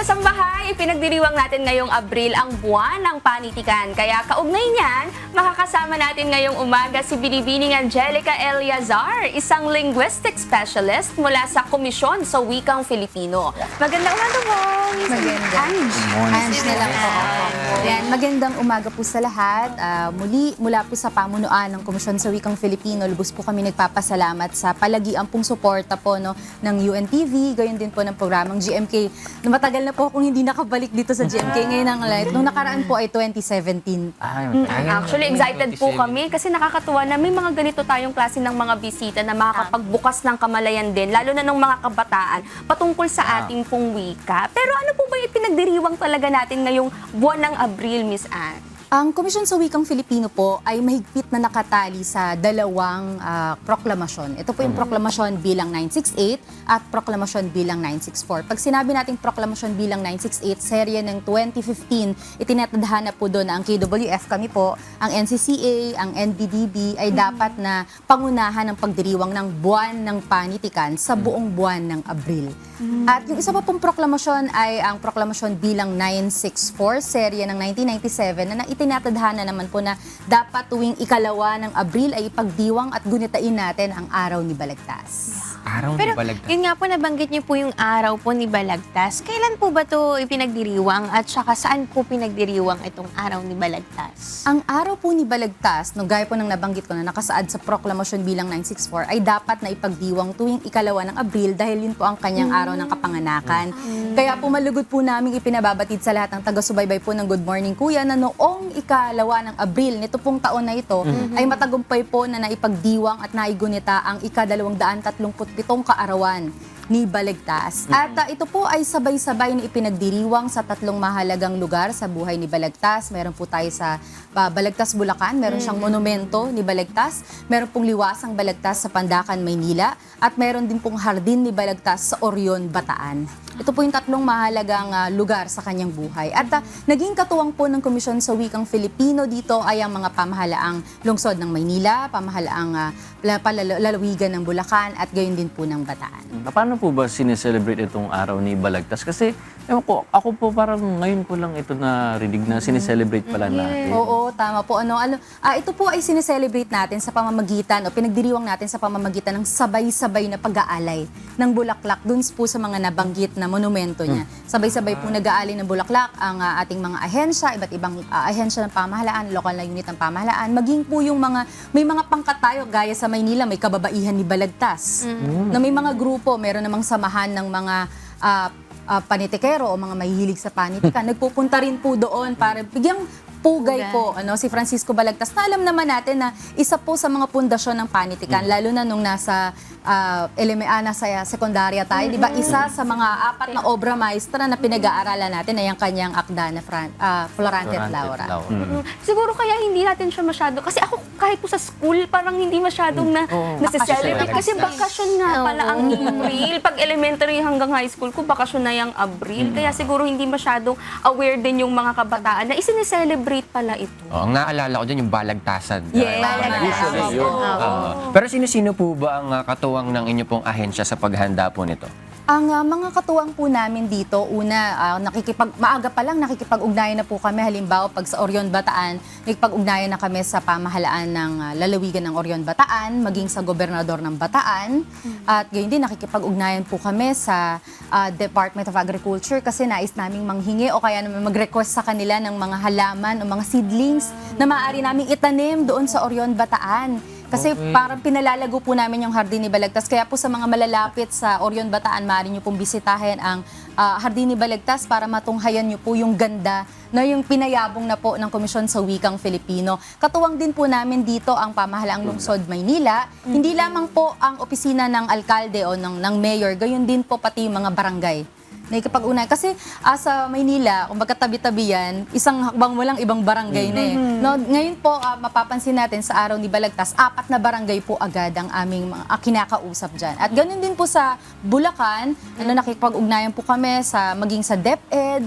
kasambahay, pinagdiriwang natin ngayong Abril ang buwan ng panitikan. Kaya kaugnay niyan, makakasama natin ngayong umaga si Binibining Angelica Eliazar, isang linguistic specialist mula sa Komisyon sa Wikang Filipino. Magandang umaga po, Maganda. Ange. Ange na lang po ako. Yan, magandang umaga po sa lahat. Ah, muli, mula po sa pamunuan ng Komisyon sa Wikang Filipino, lubos po kami nagpapasalamat sa palagian pong suporta po no, ng UNTV, gayon din po ng programang GMK. Na Matagal na po akong hindi nakabalik dito sa GMK ngayon ang live. Nung nakaraan po ay 2017. Ay, Actually, excited po kami kasi nakakatuwa na may mga ganito tayong klase ng mga bisita na makakapagbukas ng kamalayan din, lalo na ng mga kabataan, patungkol sa ating pong wika. Pero ano po ba yung pinagdiriwang talaga natin ngayong buwan ng Abril, Miss Anne? Ang Komisyon sa Wikang Filipino po ay mahigpit na nakatali sa dalawang ah, proklamasyon. Ito po yung proklamasyon bilang 968 at proklamasyon bilang 964. Pag sinabi nating proklamasyon bilang 968, serye ng 2015, itinatadhana po doon na ang KWF kami po, ang NCCA, ang NBDB ay dapat na pangunahan ng pagdiriwang ng buwan ng panitikan sa buong buwan ng Abril. At yung isa pa pong proklamasyon ay ang proklamasyon bilang 964, serye ng 1997 na itinatadhana naman po na dapat tuwing ikalawa ng Abril ay ipagdiwang at gunitain natin ang araw ni Balagtas. Araw Pero ni Balagtas. yun nga po, nabanggit niyo po yung araw po ni Balagtas. Kailan po ba to ipinagdiriwang at saka saan po pinagdiriwang itong araw ni Balagtas? Ang araw po ni Balagtas, no, gaya po ng nabanggit ko na nakasaad sa proklamasyon bilang 964, ay dapat na ipagdiwang tuwing ikalawa ng Abril dahil yun po ang kanyang araw ng kapanganakan. Kaya po malugod po namin ipinababatid sa lahat ng taga-subaybay po ng Good Morning Kuya na noong ikalawa ng Abril, nito pong taon na ito, ay matagumpay po na naipagdiwang at naigunita ang ika-237 kaarawan ni Balagtas. At ah, ito po ay sabay-sabay na ipinagdiriwang sa tatlong mahalagang lugar sa buhay ni Balagtas. Meron po tayo sa ah, Balagtas, Bulacan. Meron siyang monumento ni Balagtas. Meron pong liwasang Balagtas sa Pandakan, Maynila. At meron din pong hardin ni Balagtas sa Orion, Bataan. Ito po yung tatlong mahalagang ah, lugar sa kanyang buhay. At ah, naging katuwang po ng Komisyon sa Wikang Filipino dito ay ang mga pamahalaang lungsod ng Maynila, pamahalaang ah, la- palala- lalawigan ng Bulacan at gayon din po ng Bataan. Paano po ba sineselebrate itong araw ni Balagtas? Kasi, ewan ko, ako po parang ngayon ko lang ito narinig na sineselebrate pala natin. Oo, tama po. Ano, ano, ah, ito po ay sineselebrate natin sa pamamagitan o pinagdiriwang natin sa pamamagitan ng sabay-sabay na pag-aalay ng bulaklak dun po sa mga nabanggit na monumento niya. Sabay-sabay po nag-aalay ng bulaklak ang ah, ating mga ahensya, iba't ibang ah, ahensya ng pamahalaan, lokal na unit ng pamahalaan, maging po yung mga, may mga pangkat tayo, gaya sa Maynila, may kababaihan ni Balagtas. Na may mga grupo, meron namang samahan ng mga ah, ah, panitikero o mga mahihilig sa panitikan, nagpupunta rin po doon para bigyang pugay Pugay. po ano si Francisco Balagtas. Na alam naman natin na isa po sa mga pundasyon ng panitikan lalo na nung nasa uh, LMA nasa sekundarya tayo, 'di ba? Isa sa mga apat na obra maestra na pinag-aaralan natin ay ang kanyang akda na Fran, ah, Florante at Laura. Mm. Siguro kaya hindi natin siya masyado, kasi ako kahit po sa school, parang hindi masyadong na, nasa-celebrate. Kasi bakasyon nga pala ang April. Pag elementary hanggang high school ko, bakasyon na yung Abril. Kaya siguro hindi masyadong aware din yung mga kabataan na isineselebrate pala ito. Oh, ang naalala ko dyan yung balagtasan. Yes. Balagtasan. Usually yun. Oo. pero sino-sino po ba ang ah, katuwang ng inyo pong ahensya sa paghanda po nito? Ang ah, mga katuwang po namin dito, una, ah, nakikipag, maaga pa lang nakikipag-ugnayan na po kami. Halimbawa, pag sa Orion Bataan, nakikipag-ugnayan na kami sa pamahalaan ng ah, lalawigan ng Orion Bataan, maging sa gobernador ng Bataan. At gayon din, nakikipag-ugnayan po kami sa ah, Department of Agriculture kasi nais naming manghingi o kaya naman mag-request sa kanila ng mga halaman o mga seedlings na maaari naming itanim doon sa Orion Bataan. Kasi parang pinalalago po namin yung Hardin ni Balagtas. Kaya po sa mga malalapit sa Orion Bataan, maaari nyo pong bisitahin ang ah, Hardin ni Balagtas para matunghayan nyo po yung ganda na yung pinayabong na po ng Komisyon sa Wikang Filipino. Katuwang din po namin dito ang pamahalaang lungsod Maynila. Hindi lamang po ang opisina ng alkalde o ng, ng mayor, gayon din po pati yung mga barangay. Nakikipag-unay. Kasi ah, sa Maynila, kung magkatabi-tabi yan, isang hakbang mo lang ibang barangay na eh. No, ngayon po, ah, mapapansin natin sa araw ni Balagtas, apat na barangay po agad ang aming mga ah, kinakausap dyan. At ganun din po sa Bulacan, ano, nakikipag-ugnayan po kami sa maging sa DepEd,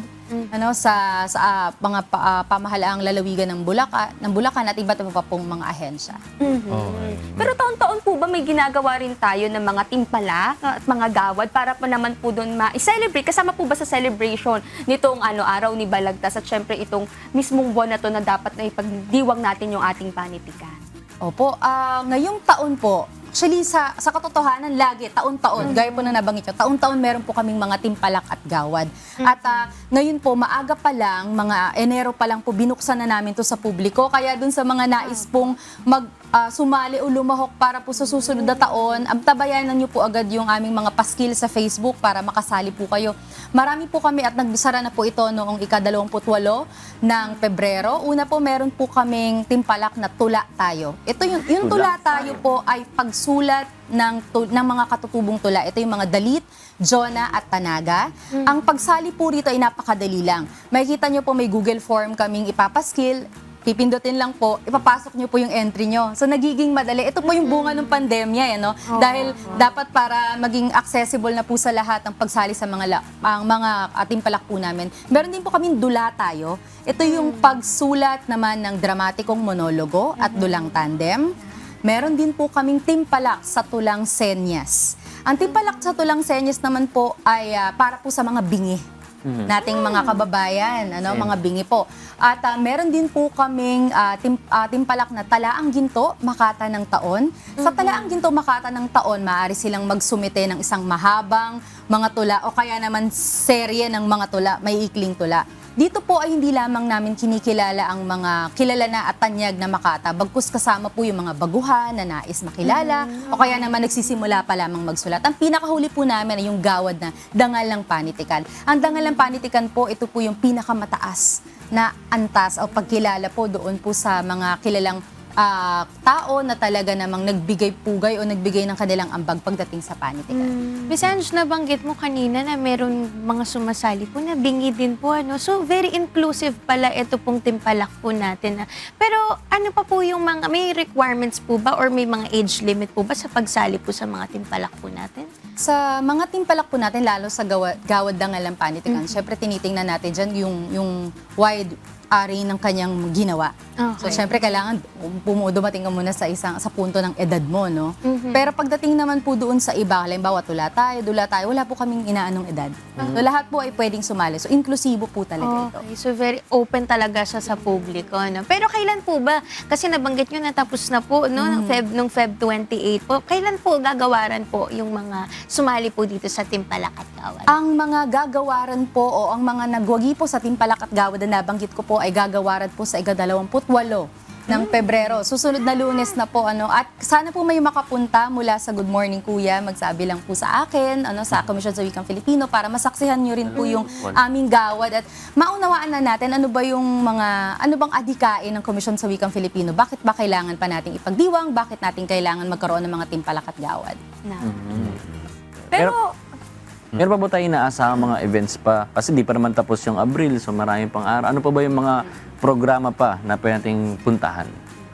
ano sa sa ah, mga pa, ah, pamahalaang lalawigan ng Bulacan, ng Bulacan at iba't iba pa pong mga ahensya. Okay. Pero taon-taon po ba may ginagawa rin tayo ng mga timpala at mga gawad para po naman po doon ma-celebrate? Kasama po ba sa celebration nitong ano, araw ni Balagtas at syempre itong mismong buwan na to na dapat na ipagdiwang natin yung ating panitikan? Opo, ah, ngayong taon po, actually sa, sa katotohanan lagi, taon-taon, gaya po na nabanggit nyo, taon-taon meron po kaming mga timpalak at gawad. At ah, ngayon po, maaga pa lang, mga Enero pa lang po, binuksan na namin to sa publiko. Kaya dun sa mga nais pong mag ah, sumali o lumahok para po sa susunod na taon, ang tabayanan nyo po agad yung aming mga paskil sa Facebook para makasali po kayo. Marami po kami at nagsara na po ito noong ika-28 ng Pebrero. Una po, meron po kaming timpalak na tula tayo. Ito yung, yung tula tayo po ay pagsulat ng, ng mga katutubong tula. Ito yung mga dalit, Jona at Tanaga. Ang pagsali po rito ay napakadali lang. Makikita nyo po may Google form kaming ipapaskil. Pipindutin lang po, ipapasok nyo po yung entry nyo. So nagiging madali. Ito po yung bunga ng pandemya, eh, no? Dahil dapat para maging accessible na po sa lahat ang pagsali sa mga ang mga ating palak po namin. Meron din po kaming dula tayo. Ito yung pagsulat naman ng dramatikong monologo at dulang tandem. Meron din po kaming timpalak sa tulang senyas. Ang timpalak sa tulang senyas naman po ay ah, para po sa mga bingi nating mga kababayan, ano, mga bingi po. At ah, meron din po kaming ah, tim, ah, timpalak na talaang ginto, makata ng taon. Sa talaang ginto, makata ng taon, maaari silang magsumite ng isang mahabang mga tula o kaya naman serye ng mga tula, may ikling tula. Dito po ay hindi lamang namin kinikilala ang mga kilala na at tanyag na makata, bagkus kasama po yung mga baguhan na nais makilala o kaya naman nagsisimula pa lamang magsulat. Ang pinakahuli po namin ay yung gawad na dangal ng panitikan. Ang dangal ng panitikan po, ito po yung pinakamataas na antas o pagkilala po doon po sa mga kilalang ah, tao na talaga namang nagbigay pugay o nagbigay ng kanilang ambag pagdating sa panitikan. Bisanj, nabanggit mo kanina na meron mga sumasali po na bingi din po. Ano? So, very inclusive pala ito pong timpalak po natin. ah. Pero ano pa po yung mga, may requirements po ba or may mga age limit po ba sa pagsali po sa mga timpalak po natin? Sa mga timpalak po natin, lalo sa gawad, gawad dangal ng panitikan, syempre tinitingnan natin dyan yung, yung wide array ng kanyang ginawa. So, Okay. syempre, kailangan pumu- dumating ka muna sa isang sa punto ng edad mo, no? Pero pagdating naman po doon sa iba, halimbawa, tula tayo, dula tayo, wala po kaming inaanong edad. So, lahat po ay pwedeng sumali. So, inklusibo po talaga ito. Okay, so very open talaga siya sa publiko. No? Pero kailan po ba, kasi nabanggit nyo natapos na po no, nung Feb, nung Feb 28 po, kailan po gagawaran po yung mga sumali po dito sa Timpalak at Gawad? Ang mga gagawaran po o ang mga nagwagi po sa Timpalak at Gawad na nabanggit ko po ay gagawaran po sa iga-28 ng Pebrero. Susunod na lunes na po. ano At sana po may makapunta mula sa Good Morning Kuya. Magsabi lang po sa akin, ano sa Komisyon sa Wikang Filipino para masaksihan nyo rin po yung aming gawad. At maunawaan na natin ano ba yung mga, ano bang adikain ng Komisyon sa Wikang Filipino. Bakit ba kailangan pa nating ipagdiwang? Bakit natin kailangan magkaroon ng mga Timpalak at Gawad? Na. Pero, meron pa ba tayo inaasahang mga events pa? Kasi di pa naman tapos yung Abril, so marami pang araw. Ano pa ba yung mga programa pa na pwede nating puntahan?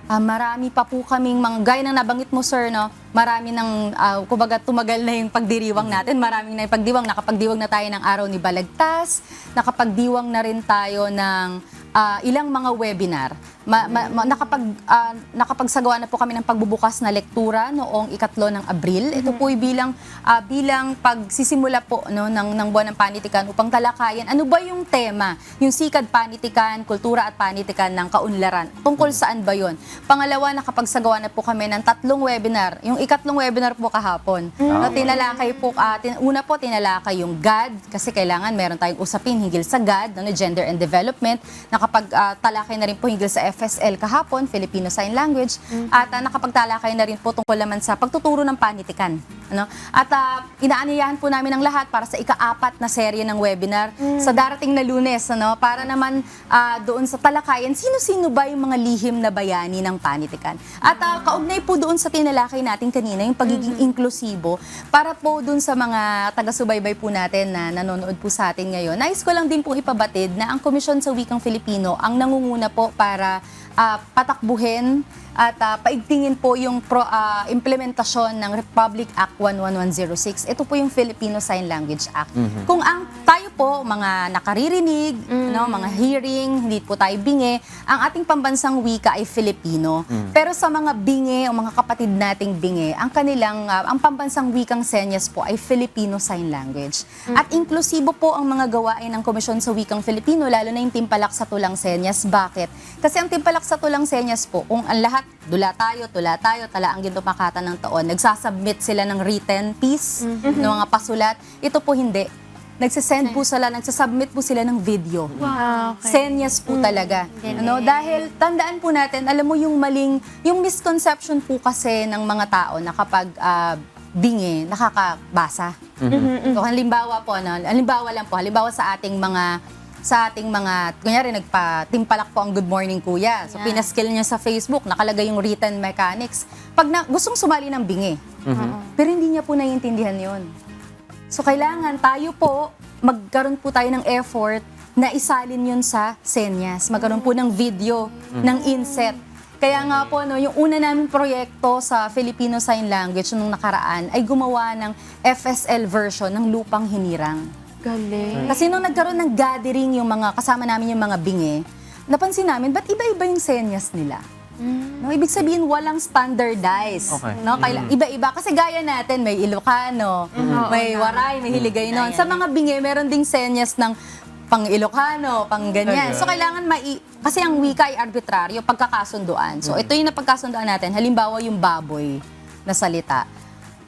Ah, marami pa po kaming mga, gaya ng nabanggit mo sir, no? Marami ng, ah, kumbaga tumagal na yung pagdiriwang natin, maraming na yung pagdiwang, nakapagdiwang na tayo ng araw ni Balagtas, nakapagdiwang na rin tayo ng ah, ilang mga webinar. Ma, ma- ma- nakapag, ah, nakapagsagawa na po kami ng pagbubukas na lektura noong ikatlo ng Abril. Ito po ay bilang, ah, bilang pagsisimula po no, ng, ng buwan ng panitikan upang talakayan ano ba yung tema, yung sikad panitikan, kultura at panitikan ng kaunlaran. Tungkol saan ba yon? Pangalawa, nakapagsagawa na po kami ng tatlong webinar. Yung ikatlong webinar po kahapon. No, tinalakay po, ah, tin- una po tinalakay yung GAD, kasi kailangan meron tayong usapin hinggil sa GAD, no, Gender and Development. Nakapagtalakay na rin po hinggil sa FSL kahapon, Filipino Sign Language. At ah, nakapagtalakay na rin po tungkol naman sa pagtuturo ng panitikan. Ano? At ah, inaanyayahan po namin ang lahat para sa ikaapat na serye ng webinar sa darating na lunes. Ano? Para naman ah, doon sa talakayan, sino-sino ba yung mga lihim na bayani ng panitikan? At ah, kaugnay po doon sa tinalakay natin kanina, yung pagiging inklusibo, para po doon sa mga taga-subaybay po natin na nanonood po sa atin ngayon, nais ko lang din pong ipabatid na ang Komisyon sa Wikang Filipino ang nangunguna po para ah, patakbuhin at ah, paigtingin po yung pro, ah, implementasyon ng Republic Act 11106. Ito po yung Filipino Sign Language Act. Kung ang tayo po, mga nakaririnig, no, mga hearing, hindi po tayo bingi, ang ating pambansang wika ay Filipino. Pero sa mga bingi o mga kapatid nating bingi, ang kanilang, ah, ang pambansang wikang senyas po ay Filipino Sign Language. At inklusibo po ang mga gawain ng Komisyon sa Wikang Filipino, lalo na yung timpalak sa tulang senyas. Bakit? Kasi ang timpalak sa tulang senyas po, kung ang lahat, dula tayo, tula tayo, tala ang gintumakatan ng taon, nagsasubmit sila ng written piece, ng mga pasulat. Ito po hindi. Nagsisend po sila, nagsasubmit po sila ng video. Wow. Senyas po talaga. Ano, dahil tandaan po natin, alam mo yung maling, yung misconception po kasi ng mga tao na kapag ah, bingi, nakakabasa. So, halimbawa po, ano, halimbawa lang po, halimbawa sa ating mga sa ating mga, kunyari nagpa-timpalak po ang Good Morning Kuya. So, pinaskill niya sa Facebook, nakalagay yung written mechanics. Pag na, gustong sumali ng bingi, pero hindi niya po naiintindihan yon. So, kailangan tayo po, magkaroon po tayo ng effort na isalin yun sa senyas. Magkaroon po ng video, ng inset. Kaya nga po, no, yung una naming proyekto sa Filipino Sign Language nung nakaraan ay gumawa ng FSL version ng Lupang Hinirang. Galing. Kasi nung nagkaroon ng gathering yung mga kasama namin yung mga bingi, napansin namin, ba't iba-iba yung senyas nila? No, ibig sabihin walang standardized. Okay. No, kaila, iba-iba kasi gaya natin may Ilocano, may Waray, may Hiligaynon. Sa mga bingi meron ding senyas ng pang Ilocano, pang ganyan. So kailangan mai kasi ang wika ay arbitraryo, pagkakasunduan. So ito yung napagkasunduan natin. Halimbawa yung baboy na salita.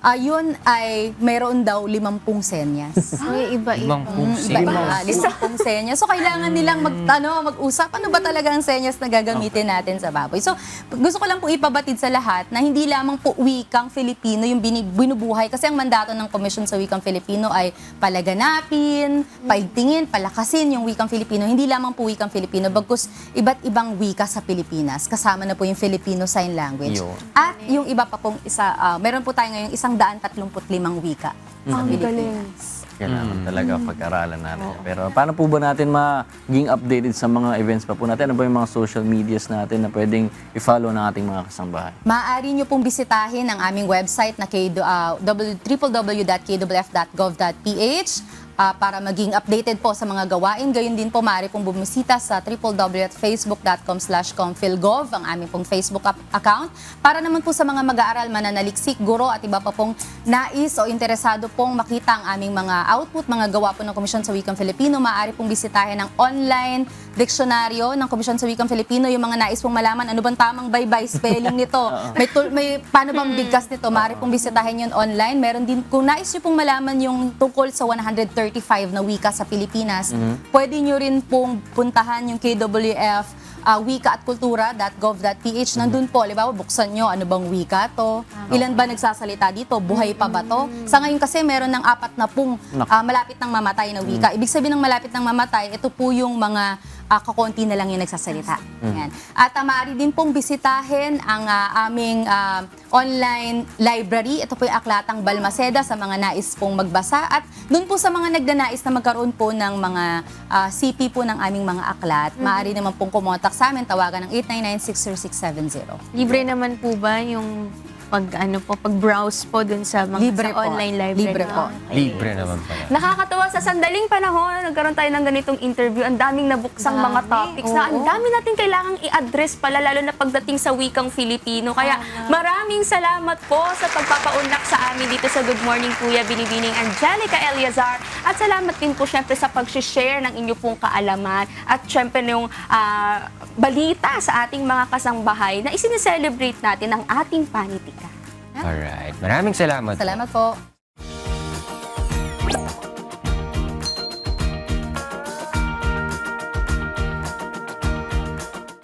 Ayun ay mayroon daw limampung senyas. Ay, iba-iba. Mm, iba iba limampung senyas. So, kailangan nilang mag, ano, mag-usap. Ano ba talaga ang senyas na gagamitin natin sa baboy? So, gusto ko lang po ipabatid sa lahat na hindi lamang po wikang Filipino yung bini- binubuhay. Kasi ang mandato ng Komisyon sa Wikang Filipino ay palaganapin, paigtingin, palakasin yung wikang Filipino. Hindi lamang po wikang Filipino, bagkus iba't ibang wika sa Pilipinas. Kasama na po yung Filipino Sign Language. Yun. At yung iba pa pong isa, ah, meron po tayo ngayong isang daan tatlumput limang wika sa Pilipinas. Kailangan talaga pag-aralan natin. Pero paano po ba natin maging updated sa mga events pa po natin? Ano ba yung mga social medias natin na pwedeng i-follow ng ating mga kasambahay? Maaari nyo pong bisitahin ang aming website na k, uh, www.kwf.gov.ph ah, para maging updated po sa mga gawain. Gayun din po, maaari pong bumisita sa www.facebook.com slash comphilgov, ang aming pong Facebook account. Para naman po sa mga mag-aaral, mananaliksik, guro at iba pa pong nais o interesado pong makita ang aming mga output, mga gawa po ng Komisyon sa Wikang Filipino, maaari pong bisitahin ang online diksyonaryo ng Komisyon sa Wikang Filipino, yung mga nais pong malaman ano bang tamang bye-bye spelling nito. may, tul- may paano bang bigkas nito, maaari pong bisitahin yun online. Meron din, kung nais nyo pong malaman yung tungkol sa 135 na wika sa Pilipinas, pwede nyo rin pong puntahan yung KWF uh, wika at kultura.gov.ph. Nandun po, halimbawa, buksan nyo, ano bang wika to? Ilan ba nagsasalita dito? Buhay pa ba to? Sa ngayon kasi meron ng apat na pong Naku. ah, malapit ng mamatay na wika. Ibig sabihin ng malapit ng mamatay, ito po yung mga ah, kakonti na lang yung nagsasalita. Yan. At uh, maaari din pong bisitahin ang ah, aming ah, online library. Ito po yung Aklatang Balmaceda sa mga nais pong magbasa. At doon po sa mga nagnanais na magkaroon po ng mga ah, CP po ng aming mga aklat, maaari naman pong kumontak sa amin. Tawagan ng 899-60670. Libre naman po ba yung pag ano po pag browse po dun sa mga Libre sa po. online library? Libre po. Okay. Libre naman pala. Nakakatawa sa sandaling panahon, nagkaroon tayo ng ganitong interview, ang daming nabuksang Dami, mga topics na ang oo. dami natin kailangang i-address pala, lalo na pagdating sa wikang Filipino. Kaya maraming salamat po sa pagpapaunlak sa amin dito sa Good Morning Kuya Binibining Angelica Eliazar. At salamat din po syempre sa pag-share ng inyo pong kaalaman at syempre yung ah, balita sa ating mga kasangbahay na isineselebrate natin ang ating panitika. Alright. Maraming salamat. po. Salamat po.